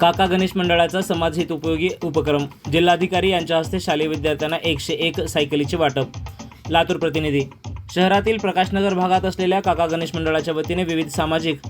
काका गणेश मंडळाचा समाजहित उपयोगी उपक्रम. जिल्हाधिकारी यांच्या हस्ते शालेय विद्यार्थ्यांना एकशे एक सायकलीचे वाटप. लातूर प्रतिनिधी. शहरातील प्रकाशनगर भागात असलेल्या काका गणेश मंडळाच्या वतीने विविध सामाजिक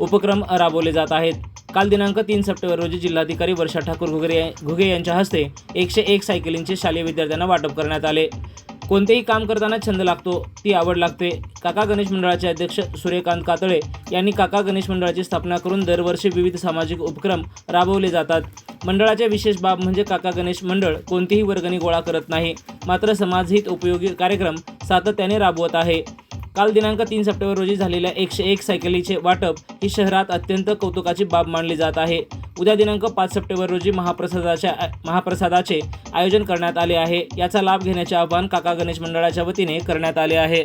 उपक्रम राबवले जात आहेत. काल दिनांक तीन सप्टेंबर रोजी जिल्हाधिकारी वर्षा ठाकूर घुगरे घुगे यांच्या हस्ते एकशे एक सायकलींचे शालेय विद्यार्थ्यांना वाटप करण्यात आले. कोणतेही काम करताना छंद लागतो ती आवड लागते. काका गणेश मंडळाचे अध्यक्ष सूर्यकांत कातळे यांनी काका गणेश मंडळाची स्थापना करून दरवर्षी विविध सामाजिक उपक्रम राबवले जातात. मंडळाच्या विशेष बाब म्हणजे काका गणेश मंडळ कोणतीही वर्गणी गोळा करत नाही मात्र समाजहित उपयोगी कार्यक्रम सातत्याने राबवत आहे. काल दिनांक तीन सप्टेंबर रोजी झालेल्या एकशे एक सायकलीचे वाटप ही शहरात अत्यंत कौतुकाची बाब मानली जात आहे. उद्या दिनांक पाच सप्टेंबर रोजी महाप्रसादाच्या महाप्रसादाचे आयोजन करण्यात आले आहे. याचा लाभ घेण्याचे आवाहन काका गणेश मंडळाच्या वतीने करण्यात आले आहे.